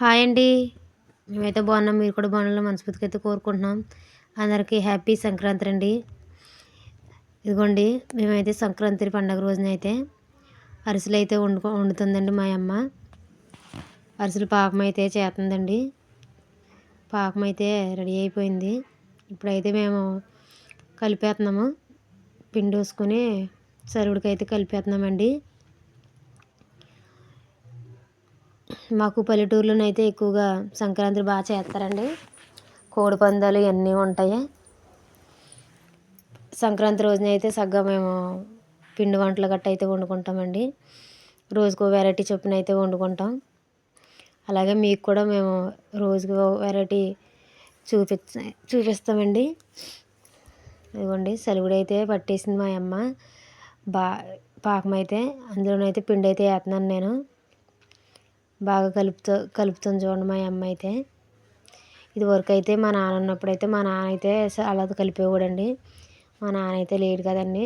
Hi అండి. మేమైతే బాగున్నాం. మీరు కూడా బాగున్నా మనస్ఫూర్తిగా అయితే కోరుకుంటున్నాం. అందరికీ హ్యాపీ సంక్రాంతి అండి. ఇదిగోండి మేమైతే సంక్రాంతి పండగ రోజున అయితే అరిసెలు అయితే వండుకో వండుతుందండి మా అమ్మ. అరిసెలు పాకం అయితే చేస్తుందండి. పాకం అయితే రెడీ అయిపోయింది. ఇప్పుడైతే మేము కలిపేస్తున్నాము. పిండి వేసుకొని సరువుడికి అయితే కలిపేస్తున్నామండి. మాకు పల్లెటూరులోనైతే ఎక్కువగా సంక్రాంతి బాగా చేస్తారండి. కోడి పందాలు ఇవన్నీ ఉంటాయి. సంక్రాంతి రోజున అయితే సగ్గా మేము పిండి వంటలు గట్ట అయితే వండుకుంటామండి. రోజుకో వెరైటీ చొప్పున అయితే వండుకుంటాం. అలాగే మీకు కూడా మేము రోజుకు వెరైటీ చూపి చూపిస్తామండి. ఇదిగోండి సలివిడి అయితే పట్టేసింది మా అమ్మ. బా పాకం అయితే అందులోనైతే పిండి అయితే వేస్తున్నాను నేను. బాగా కలుపుతూ కలుపుతుంది చూడండి మా అమ్మ అయితే. ఇది వరకు అయితే మా నాన్న ఉన్నప్పుడు అయితే మా నాన్న అయితే అలా కలిపేవాడండి. మా నాన్న అయితే లేడు కదండి.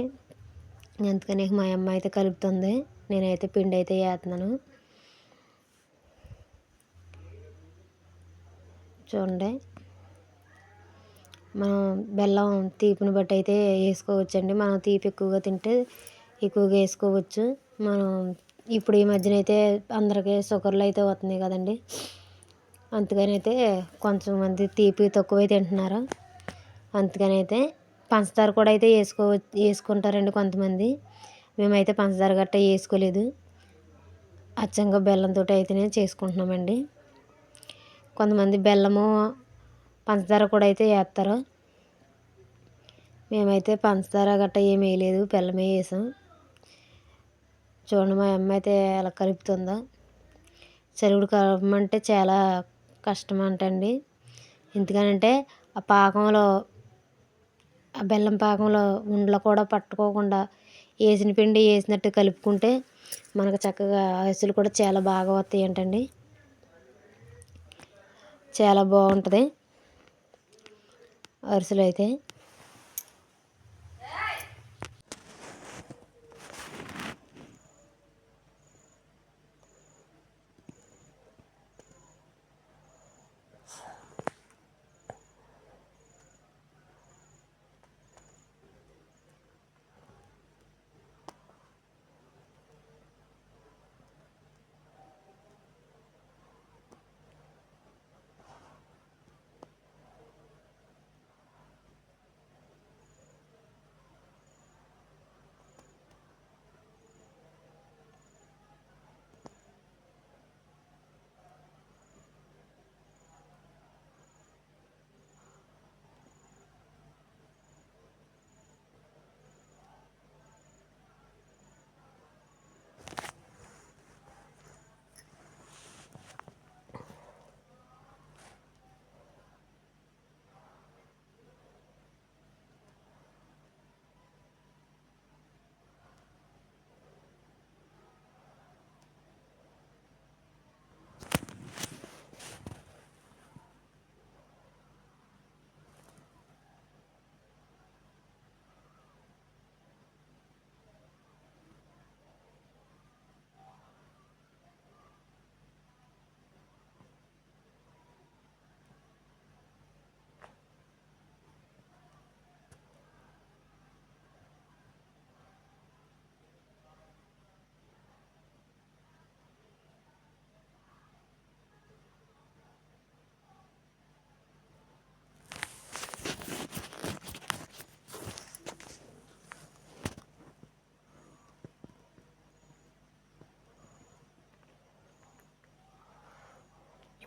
అందుకని మా అమ్మ అయితే కలుపుతుంది. నేనైతే పిండి అయితే వేస్తున్నాను. చూడండి. మనం బెల్లం తీపిని బట్టి అయితే వేసుకోవచ్చండి. మనం తీపి ఎక్కువగా తింటే ఎక్కువగా వేసుకోవచ్చు. మనం ఇప్పుడు ఈ మధ్యన అయితే అందరికీ షుగర్లు అయితే వస్తున్నాయి కదండి. అందుకని అయితే కొంచెం మంది తీపి తక్కువే తింటున్నారు. అందుకని అయితే పంచదార కూడా అయితే వేసుకో వేసుకుంటారండి కొంతమంది. మేమైతే పంచదార గట్ట వేసుకోలేదు. అచ్చంగా బెల్లంతో అయితేనే చేసుకుంటున్నామండి. కొంతమంది బెల్లము పంచదార కూడా అయితే వేస్తారు. మేమైతే పంచదార గట్ట ఏమి వేయలేదు బెల్లమే వేసాం. చూడండి మా అమ్మ అయితే ఎలా కలుపుతుందో. చెరువుడు కలపమంటే చాలా కష్టం అంటండి ఎందుకనంటే ఆ పాకంలో ఆ బెల్లం పాకంలో ఉండలు కూడా పట్టుకోకుండా వేసిన పిండి వేసినట్టు కలుపుకుంటే మనకు చక్కగా అరిసెలు కూడా చాలా బాగా వస్తాయి అంటండి చాలా బాగుంటుంది. అరిసెలు అయితే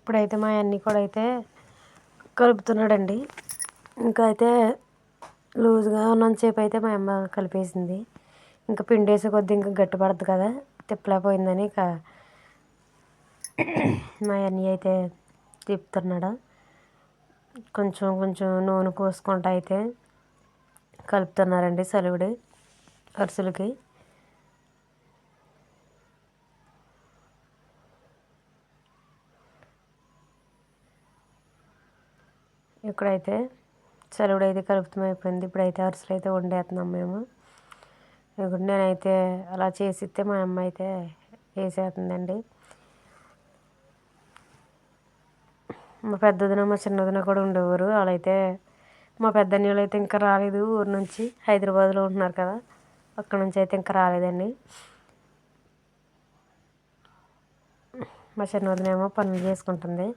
ఇప్పుడైతే మా అన్నీ కూడా అయితే కలుపుతున్నాడండి. ఇంకా అయితే లూజ్గా ఉన్నంతసేపు అయితే మా అమ్మ కలిపేసింది. ఇంకా పిండి వేసే ఇంకా గట్టి కదా తిప్పలేకపోయిందని ఇక మా అన్నీ అయితే తిప్పుతున్నాడు. కొంచెం కొంచెం నూనె పోసుకుంటా అయితే కలుపుతున్నారండి సలివిడి అరుసులకి. ఇక్కడైతే చలువుడు అయితే కలుపుతం అయిపోయింది ఇప్పుడైతే అరుసులు అయితే వండేస్తున్నాం మేము. ఇప్పుడు నేనైతే అలా చేసిస్తే మా అమ్మ అయితే వేసేస్తుందండి మా పెద్దదిన మా చిన్నదిన కూడా ఉండేవారు. వాళ్ళైతే మా పెద్దన్నయ్యలు అయితే ఇంకా రాలేదు ఊరు నుంచి. హైదరాబాద్లో ఉంటున్నారు కదా అక్కడ నుంచి అయితే ఇంకా రాలేదండి. మా చిన్నదినేమో పనులు చేసుకుంటుంది.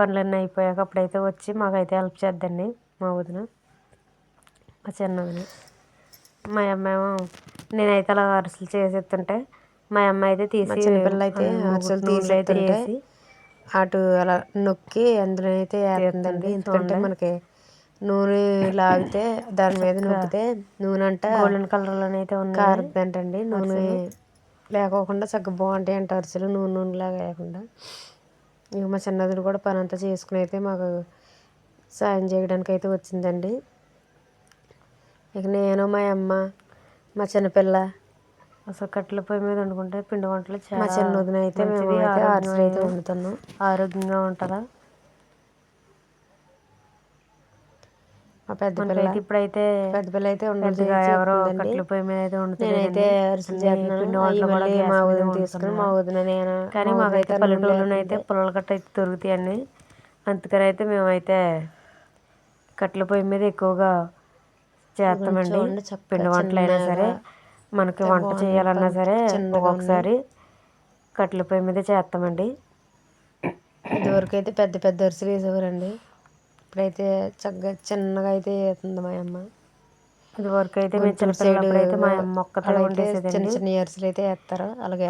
పనులన్నీ అయిపోయాక అప్పుడైతే వచ్చి మాకైతే హెల్ప్ చేద్దండి మా వదిన మా చిన్నదిన మా అమ్మ ఏమో నేనైతే అలా అరిసెలు చేసేస్తుంటే మా అమ్మ అయితే తీసి చిన్నపిల్ల అయితే అరిసెలు తీసేస్తుంటే వేసి అటు అలా నొక్కి అందులో అయితే వేస్తుందండి. ఎందుకంటే మనకి నూనె లాగితే దాని మీద నొక్కితే నూనె అంట గోల్డెన్ కలర్లోనే అయితే ఉన్నాయి. కారుద్దంటండి. నూనె లేకోకుండా చక్కగా బాగుంటాయి అంట అరిసెలు నూనె నూనె లాగా లేకుండా ఇక మా చిన్నదిని కూడా పని అంతా చేసుకుని అయితే మాకు సాయం చేయడానికి అయితే వచ్చిందండి. ఇక నేను మా అమ్మ మా చిన్నపిల్ల అసలు కట్టెల పొయ్యి మీద వండుకుంటే పిండి వంటలు మా చిన్న వదిన అయితే మేము అయితే అయితే వండుతున్నాం ఆరోగ్యంగా ఉంటుందా? మా పెద్ద పిల్ల ఇప్పుడైతే పెద్ద పిల్ల అయితే ఉండదు ఎవరో కట్టెల పొయ్యి మీద అయితే నేనైతే వండుతలేదండి అరిసెలు అన్ని చేస్తున్నాను. మా వదిన తీసుకుని మా. వదిన నేను? కానీ మాకైతే నూనె అయితే పుల్లల కట్ట అయితే దొరుకుతాయండి అందుకని అయితే మేమైతే కట్టెల పొయ్యి మీద ఎక్కువగా చేస్తామండి. పిండి వంటలు అయినా సరే మనకి వంట చేయాలన్నా సరే. ఒక్కొక్కసారి కట్టెల పొయ్యి మీద చేస్తామండి. ఇదివరకు అయితే పెద్ద పెద్ద అరిసెలు వేసేవారండి. ఇప్పుడైతే చక్కగా చిన్నగా అయితే వేస్తుంది మా అమ్మ. ఇదివరకు అయితే మేము అయితే మా అమ్మ చిన్న చిన్న అరిసెలు అయితే వేస్తారు. అలాగే